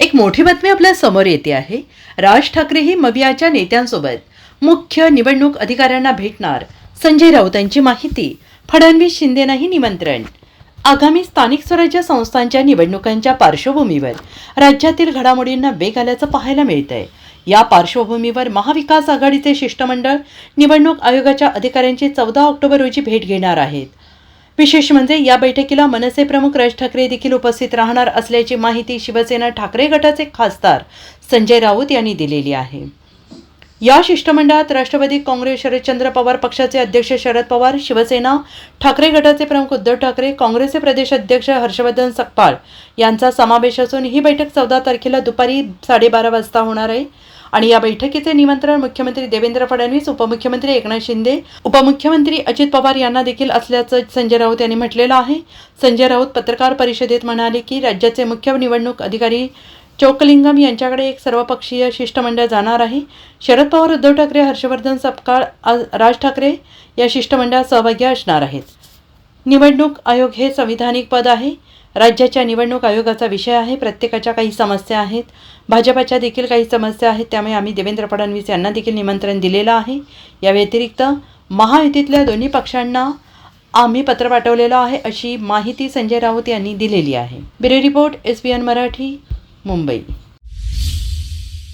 एक मोठी बातमी आपल्यासमोर येते आहे. राज ठाकरे ही मवियाच्या नेत्यांसोबत मुख्य निवडणूक अधिकाऱ्यांना भेटणार. संजय राऊतांची माहिती. फडणवीस शिंदेनाही निमंत्रण. आगामी स्थानिक स्वराज्य संस्थांच्या निवडणुकांच्या पार्श्वभूमीवर राज्यातील घडामोडींना वेग आल्याचं पाहायला मिळतंय. या पार्श्वभूमीवर महाविकास आघाडीचे शिष्टमंडळ निवडणूक आयोगाच्या अधिकाऱ्यांची चौदा ऑक्टोबर रोजी भेट घेणार आहेत. विशेष म्हणजे या बैठकीला मनसे प्रमुख राज ठाकरे देखील उपस्थित राहणार असल्याची माहिती शिवसेना ठाकरे गटाचे खासदार संजय राऊत यांनी दिलेली आहे. या शिष्टमंडळात राष्ट्रवादी काँग्रेस शरदचंद्र पवार पक्षाचे अध्यक्ष शरद पवार शिवसेना ठाकरे गटाचे प्रमुख उद्धव ठाकरे काँग्रेसचे प्रदेश अध्यक्ष हर्षवर्धन सकपाळ यांचा समावेश असून ही बैठक चौदा तारखेला दुपारी साडेबारा वाजता होणार आहे. आणि या बैठकीचे निमंत्रण मुख्यमंत्री देवेंद्र फडणवीस उपमुख्यमंत्री एकनाथ शिंदे उपमुख्यमंत्री अजित पवार यांना देखील असल्याचं संजय राऊत यांनी म्हटलेलं आहे. संजय राऊत पत्रकार परिषदेत म्हणाले की राज्याचे मुख्य निवडणूक अधिकारी चोकलिंगम यांच्याकडे एक सर्वपक्षीय शिष्टमंडळ जाणार आहे. शरद पवार उद्धव ठाकरे हर्षवर्धन सपकाळ राज ठाकरे या शिष्टमंडळात सहभागी असणार आहेत. निवडणूक आयोग हे संविधानिक पद आहे. राज्याच्या निवडणूक आयोगाचा विषय आहे. प्रत्येकाच्या काही समस्या आहेत. भाजपाच्या देखील काही समस्या आहेत. त्यामुळे आम्ही देवेंद्र फडणवीस यांना देखील निमंत्रण दिलेलं आहे. या व्यतिरिक्त महायुतीतल्या दोन्ही पक्षांना आम्ही पत्र पाठवलेलं आहे अशी माहिती संजय राऊत यांनी दिलेली आहे. Bureau report S B N Marathi Mumbai.